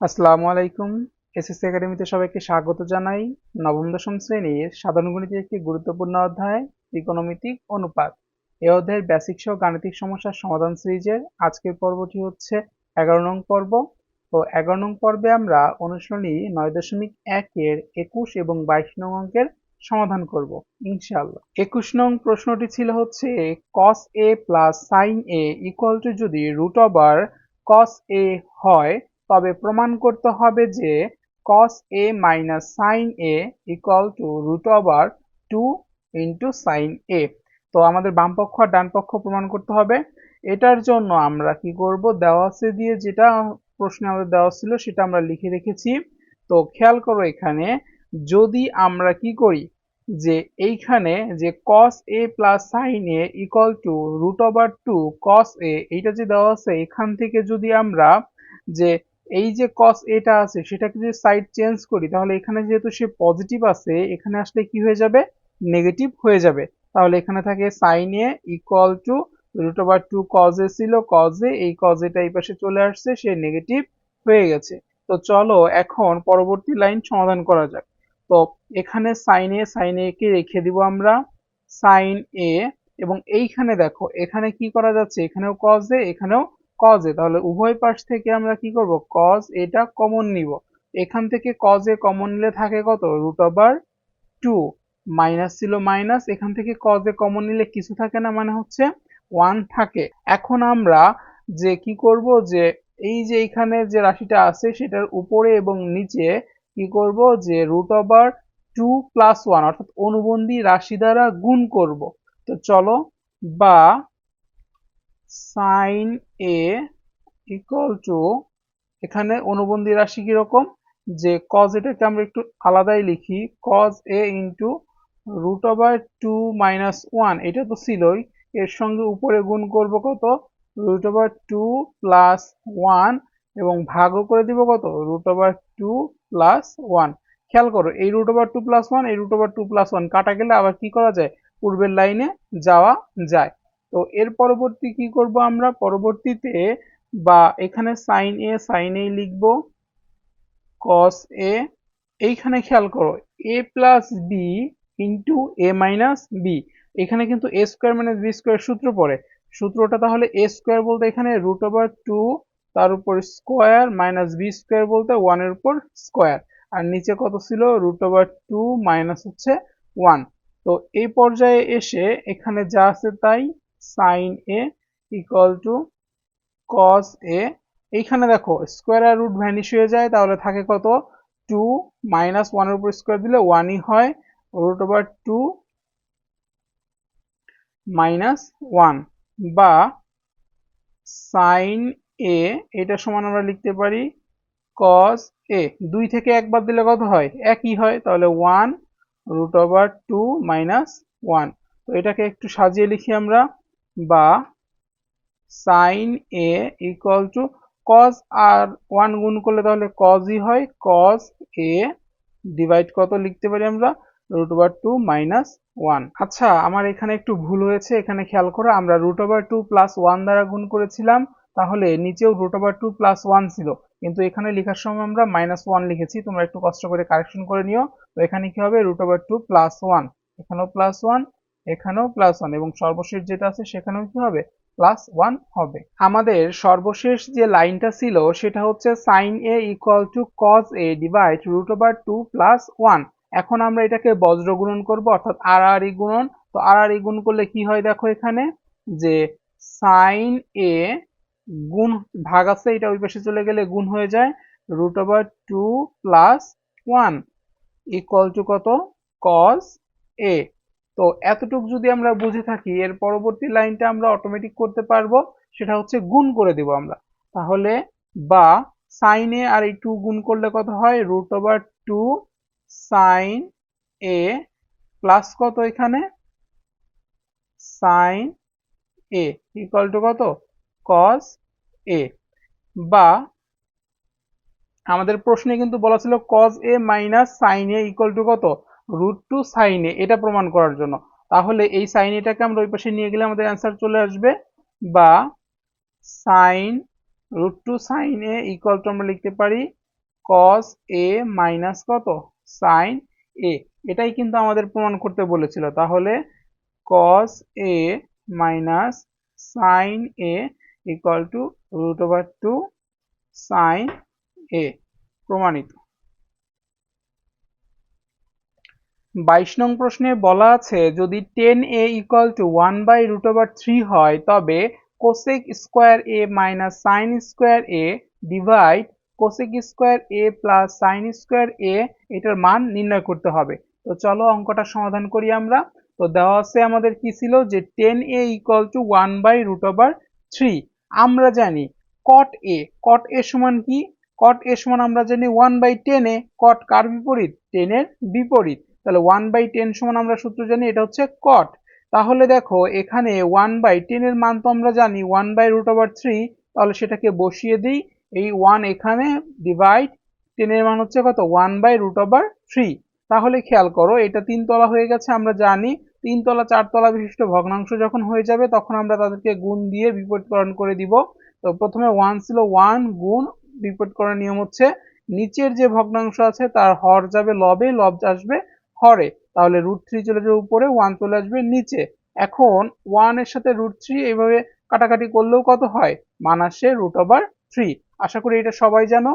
আসসালামু আলাইকুম। এসএসসি একাডেমিতে সবাইকে স্বাগত জানাই। নবম দশম শ্রেণির সাধারণ গণিতের একটি গুরুত্বপূর্ণ অধ্যায়, ত্রিকোণমিতিক অনুপাত। এই অধ্যায়ের বেসিক সহ গাণিতিক সমস্যার সমাধান সিরিজের আজকের পর্বটি হচ্ছে এগারো নং পর্ব। তো এগারো নং পর্বে আমরা অনুশীলনী নয় দশমিক একের একুশ এবং বাইশ নং অঙ্কের সমাধান করব ইনশাল্লাহ একুশ নং প্রশ্নটি ছিল হচ্ছে cos A plus sine A equal to যদি রুট ওভার কস এ হয় তবে প্রমাণ করতে হবে যে cos a minus sine A equal to root over two into sine A তো আমাদের বাম পক্ষ আর ডান পক্ষ প্রমাণ করতে হবে। এটার জন্য আমরা কি করব? দেওয়া আছে দিয়ে যেটা প্রশ্নে আমাদের দেওয়া ছিল সেটা আমরা লিখে রেখেছি। তো খেয়াল করো এখানে, যদি আমরা কি করি? যে এইখানে যে cos a plus sine A equal to root over two cos a, এইটা যে দেওয়া আছে, এখান থেকে যদি আমরা যে এই যে cos এটা আছে, সেটাকে যদি সাইড চেঞ্জ করি, তাহলে এখানে যেহেতু সে পজিটিভ আছে, এখানে আসলে কি হয়ে যাবে? নেগেটিভ হয়ে যাবে। তাহলে এখানে থাকে sine A equal to root over two cos ছিল কজ এই কজ এটা এই পাশে চলে আসছে, সে নেগেটিভ হয়ে গেছে। তো চলো এখন পরবর্তী লাইন সমাধান করা যাক। তো এখানে সাইন এ সাইন এ কে রেখে দিব আমরা। সাইন এ এবং এইখানে দেখো, এখানে কি করা যাচ্ছে? এখানেও কজ এ এখানেও কজ এ, তাহলে উভয় পাশ থেকে আমরা কি করব? কজ এটা কমন নিব। এখান থেকে কজ এ কমন নিলে থাকে কত? রুট টু মাইনাস ছিল মাইনাস এখান থেকে কজ এ কমন নিলে কিছু থাকে না মানে হচ্ছে ওয়ান থাকে। এখন আমরা যে কি করব? যে এই যে এখানে যে রাশিটা আছে, সেটার উপরে এবং নিচে কি করব? যে root over two plus one অর্থাৎ অনুবন্ধী রাশি দ্বারা গুণ করব। তো চলো, বা সাইন এ ইকুয়াল টু এখানে অনুবন্ধী রাশি কীরকম? যে কজ এটাকে আমরা একটু আলাদাই লিখি cos A into root over two minus one এটা তো ছিলই, এর সঙ্গে উপরে গুণ করব কত? Root over two plus one এবং ভাগও করে দিব কত? Root over two plus one খেয়াল করো, এই root over two plus one এই root over two plus one কাটা গেলে আবার কি করা যায়? পূর্বের লাইনে যাওয়া যায়। তো এর পরবর্তী কি করব আমরা? পরবর্তীতে বা এখানে সাইন এ সাইন এ লিখব কস এ এইখানে খেয়াল করো A plus B into A minus B এখানে কিন্তু A square minus B square সূত্র পড়ে, সূত্রটা তাহলে এ স্কোয়ার বলতে এখানে রুট ওভার টু তার উপর স্কোয়ার মাইনাস বি স্কোয়ার বলতে ওয়ানের উপর স্কোয়ার আর নিচে কত ছিল? রুট ওভার টু মাইনাস হচ্ছে ওয়ান তো এই পর্যায়ে এসে এখানে যা আছে তাই sine A equal to cos A এইখানে দেখো স্কোয়ার রুট ভ্যানিশ হয়ে যায়, তাহলে থাকে কত? টু মাইনাস ওয়ানের উপর স্কোয়ার দিলে ওয়ানই হয় root over two minus one বা সাইন এ এটা সমান আমরা লিখতে পারি কস এ দুই থেকে একবার দিলে কত হয়? একই হয়, তাহলে one root over two minus one তো এটাকে একটু সাজিয়ে লিখি আমরা। বা sine A equal to cos R one গুণ করলে তাহলে কজই হয়। কজ এ ডিভাইড কত লিখতে পারি আমরা? Root over two minus one আচ্ছা আমার এখানে একটু ভুল হয়েছে, এখানে খেয়াল করো, আমরা root over two plus one দ্বারা গুণ করেছিলাম, তাহলে নিচেও root over two plus one ছিল। কিন্তু এখানে লেখার সময় আমরা মাইনাস ওয়ান লিখেছি, তোমরা একটু কষ্ট করে কারেকশন করে নিও। তো এখানে কি হবে? Root over two plus one এখানেও প্লাস ওয়ান এখানেও প্লাস ওয়ান এবং সর্বশেষ যেটা আছে সেখানেও কি হবে? প্লাস ওয়ান হবে। আমাদের সর্বশেষ যে লাইনটা ছিল সেটা হচ্ছে sine A equal to cos A divide root over two plus one এখন আমরা এটাকে বজ্র গুণন করব, অর্থাৎ আর আর ই গুণন। তো আর আর ই গুণ করলে কি হয় দেখো এখানে? যে সাইন এ গুণ, ভাগ আছে, এটা ওই পাশে চলে গেলে গুণ হয়ে যায় root over two plus one equal to কত? কজ এ তো এতটুক যদি আমরা বুঝে থাকি, এর পরবর্তী লাইনটা আমরা অটোমেটিক করতে পারব, সেটা হচ্ছে গুণ করে দেব আমরা। তাহলে বা সাইন আর এই টু গুণ করলে কত হয়? Root over two sine A plus কত এখানে? সাইন এ ইকুয়াল টু কত? কস এ বা আমাদের প্রশ্নে কিন্তু বলা ছিল cos A minus sine A equal to কত? রুট টু সাইন এটা প্রমাণ করার জন্য। তাহলে এই সাইন এটাকে আমরা ওই পাশে নিয়ে গেলে আমাদের অ্যান্সার চলে আসবে বা sine root two sine A equal to আমরা লিখতে পারি কস এ মাইনাস কত? সাইন এ এটাই কিন্তু আমাদের প্রমাণ করতে বলেছিল। তাহলে cos A minus sine A equal to root over two sine A প্রমাণিত। বাইশ নং প্রশ্নে বলা আছে, যদি tan A equal to one by root over three হয়, তবে cosec square A minus sine square A divide cosec square A plus sine square A এটার মান নির্ণয় করতে হবে। তো চলো অঙ্কটা সমাধান করি আমরা। তো দেওয়া আছে আমাদের কি ছিল যে tan A equal to one by root over three আমরা জানি কট এ কট এ সমান কি? কট এ সমান আমরা জানি one by tan A cot কার বিপরীত? টেনের বিপরীত। তাহলে ওয়ান বাই টেন সমান আমরা সূত্র জানি, এটা হচ্ছে কট তাহলে দেখো, এখানে ওয়ান বাই টেনের মান তো আমরা জানি one by root over three তাহলে সেটাকে বসিয়ে দিই। এই ওয়ান এখানে ডিভাইড টেনের মান হচ্ছে কত? One by root over three তাহলে খেয়াল করো, এটা তিন তলা হয়ে গেছে, আমরা জানি। তিন তলা, চার তলা বিশিষ্ট ভগ্নাংশ যখন হয়ে যাবে, তখন আমরা তাদেরকে গুণ দিয়ে বিপরীতকরণ করে দিব। তো প্রথমে ওয়ান ছিল ওয়ান গুণ বিপরীতকরণ নিয়ম হচ্ছে, নিচের যে ভগ্নাংশ আছে, তার হর যাবে, লবে, লব আসবে হরে, তাহলে রুট থ্রি চলে যাবে উপরে ওয়ান চলে আসবে নিচে। এখন ওয়ানের সাথে রুট থ্রি এইভাবে কাটাকাটি করলেও কত হয়? মান আসে রুট ওভার থ্রি আশা করি এটা সবাই জানো।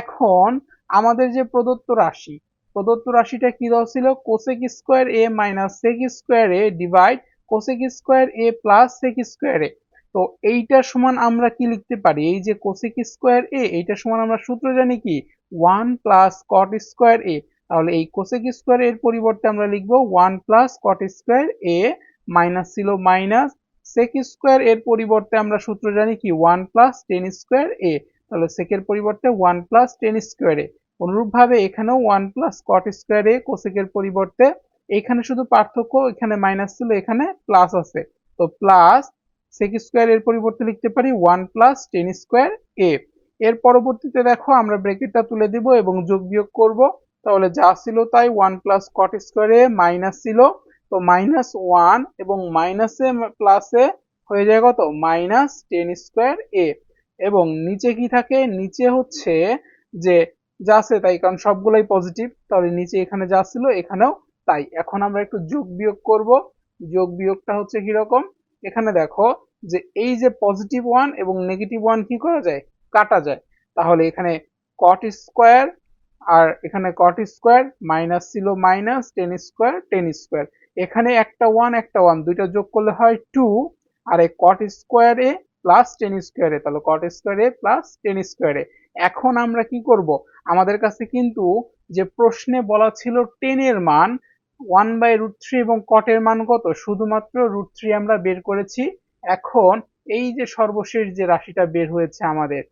এখন আমাদের যে প্রদত্ত রাশি, প্রদত্ত রাশিটা কি দেওয়া ছিল? Cosec square A minus sec square A divide cosec square A plus sec square A তো এইটা সমান আমরা কি লিখতে পারি? এই যে কোসেক স্কোয়ার এ এইটা সমান আমরা সূত্র জানি কি? One plus cot square A তাহলে এই কোসেক স্কোয়ার এর পরিবর্তে আমরা লিখব one plus cot square A minus ছিল মাইনাস সেক স্কোয়ার এর পরিবর্তে আমরা সূত্র জানি কি? One plus tan square A তাহলে সেকের পরিবর্তে one plus tan square A অনুরূপভাবে এখানেও one plus cot square A কোসেকের পরিবর্তে এখানে শুধু পার্থক্য এখানে মাইনাস ছিল, এখানে প্লাস আছে। তো প্লাস সেক স্কোয়ার এর পরিবর্তে লিখতে পারি one plus tan square A এর পরবর্তীতে দেখো আমরা ব্রেকেটটা তুলে দিব এবং যোগ বিয়োগ করব। তাহলে যা ছিল তাই ওয়ান প্লাস কট স্কোয়ারে মাইনাস ছিল। তো মাইনাস ওয়ান এবং মাইনাসে প্লাসে হয়ে যায় কত? মাইনাস টেন স্কোয়ার এ এবং নিচে কি থাকে? নিচে হচ্ছে যে যা আছে তাই, কারণ সবগুলোই পজিটিভ তাহলে নিচে এখানে যা ছিল এখানেও তাই। এখন আমরা একটু যোগ বিয়োগ করব। যোগ বিয়োগটা হচ্ছে কীরকম? এখানে দেখো যে এই যে পজিটিভ ওয়ান এবং নেগেটিভ ওয়ান কি করা যায়? কাটা যায়। তাহলে এখানে কট স্কোয়ার আর এখানে কট স্কোয়ার মাইনাস ছিল minus tan square tan square এখানে একটা ওয়ান একটা ওয়ান দুইটা যোগ করলে হয় টু আর এই কট স্কোয়ারে প্লাস টেন স্কোয়ারে তাহলে কট স্কোয়ারে প্লাস টেন স্কোয়ারে এখন আমরা কি করব? আমাদের কাছে কিন্তু যে প্রশ্নে বলা ছিল টেনের মান ওয়ান বাই রুট থ্রি এবং কটের মান কত? শুধুমাত্র রুট থ্রি আমরা বের করেছি। এখন এই যে সর্বশেষ যে রাশিটা বের হয়েছে আমাদের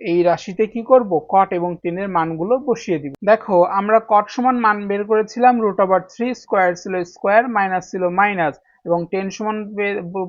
এই রাশিতে কি করব? কট এবং টেনের মানগুলো বসিয়ে দিব। দেখো, আমরা কট সমান মান বের করেছিলাম রুট ওভার থ্রি স্কোয়ার ছিল স্কোয়ার মাইনাস ছিল মাইনাস এবং টেন সমান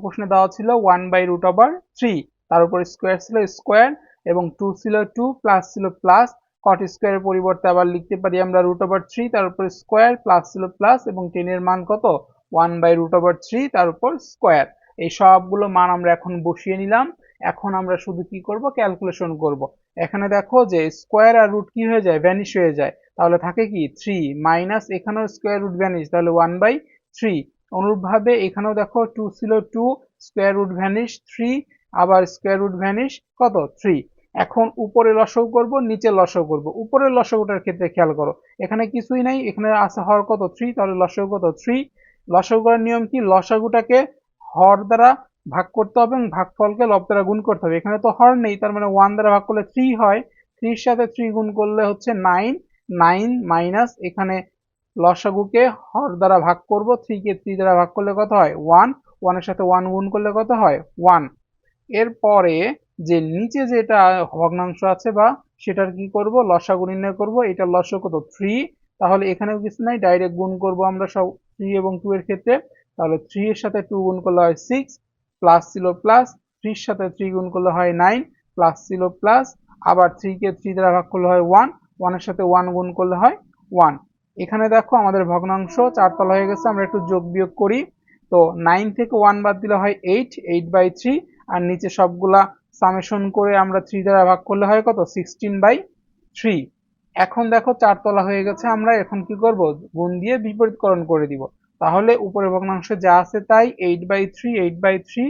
প্রশ্নে দেওয়া ছিল one by root over three তার উপর স্কোয়ার ছিল স্কোয়ার এবং টু ছিল টু প্লাস ছিল প্লাস কট স্কোয়ারের পরিবর্তে আবার লিখতে পারি আমরা রুট ওভার থ্রি তার উপর স্কোয়ার প্লাস ছিল প্লাস এবং টেনের মান কত? One by root over three তার উপর স্কোয়ার এই সবগুলো মান আমরা এখন বসিয়ে নিলাম। এখন আমরা শুধু কি করব? ক্যালকুলেশন করব। এখানে দেখো যে স্কোয়ার আর রুট কি হয়ে যায়? ভ্যানিশ হয়ে যায়। তাহলে থাকে কি? থ্রি মাইনাস এখানেও স্কোয়ার রুট ভ্যানিশ তাহলে ওয়ান বাই থ্রি অনুরূপভাবে এখানেও দেখো টু ছিল two square root vanish three আবার স্কোয়ার রুট ভ্যানিশ কত? থ্রি এখন উপরে লসও করব নিচে লসও করব। উপরের লসগুটার ক্ষেত্রে খেয়াল করো, এখানে কিছুই নাই, এখানে আছে হর কত? থ্রি তাহলে লসও কত? থ্রি লসও করার নিয়ম কি? লসাগুটাকে হর দ্বারা ভাগ করতে হবে এবং ভাগফলকে লব দ্বারা গুণ করতে হবে। এখানে তো হর নেই, তার মানে ওয়ান দ্বারা ভাগ করলে থ্রি হয়। থ্রির সাথে থ্রি গুণ করলে হচ্ছে নাইন নাইন মাইনাস এখানে লসাগুকে হর দ্বারা ভাগ করব থ্রিকে থ্রি দ্বারা ভাগ করলে কত হয়? ওয়ান ওয়ানের সাথে ওয়ান গুণ করলে কত হয়? ওয়ান এরপরে যে নিচে যেটা ভগ্নাংশ আছে বা সেটার কি করব? লসাগু নির্ণয় করব। এটা লস কত? থ্রি তাহলে এখানেও কিছু নাই ডাইরেক্ট গুণ করব আমরা সব থ্রি এবং টু এর ক্ষেত্রে। তাহলে থ্রি এর সাথে টু গুণ করলে হয় সিক্স প্লাস ছিল প্লাস থ্রির সাথে থ্রি গুণ করলে হয় নাইন প্লাস ছিল প্লাস আবার থ্রিকে থ্রি দ্বারা ভাগ করলে হয় ওয়ান ওয়ানের সাথে ওয়ান গুণ করলে হয় ওয়ান এখানে দেখো আমাদের ভগ্নাংশ চারতলা হয়ে গেছে, আমরা একটু যোগ বিয়োগ করি। তো নাইন থেকে ওয়ান বাদ দিলে হয় এইট এইট বাই থ্রি আর নিচে সবগুলা সামেশন করে আমরা থ্রি দ্বারা ভাগ করলে হয় কত? সিক্সটিন বাই থ্রি এখন দেখো চারতলা হয়ে গেছে, আমরা এখন কি করব? গুণ দিয়ে বিপরীতকরণ করে দিব। তাহলে উপরের ভগ্নাংশে যা আছে তাই eight by three eight by three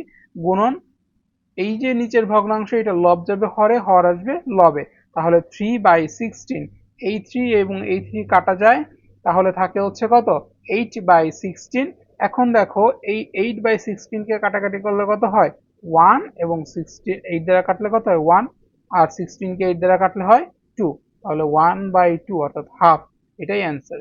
গুণন এই যে নিচের ভগ্নাংশ, এটা লব যাবে হরে, হর আসবে লবে। তাহলে থ্রি বাই সিক্সটিন এই থ্রি এবং এই থ্রি কাটা যায়, তাহলে থাকে হচ্ছে কত? এইট বাই সিক্সটিন এখন দেখো, এই এইট বাই সিক্সটিনকে কাটাকাটি করলে কত হয়? ওয়ান এবং সিক্সটিন এইট দ্বারা কাটলে কত হয়? ওয়ান আর সিক্সটিনকে এইট দ্বারা কাটলে হয় টু তাহলে ওয়ান বাই টু অর্থাৎ হাফ এটাই অ্যান্সার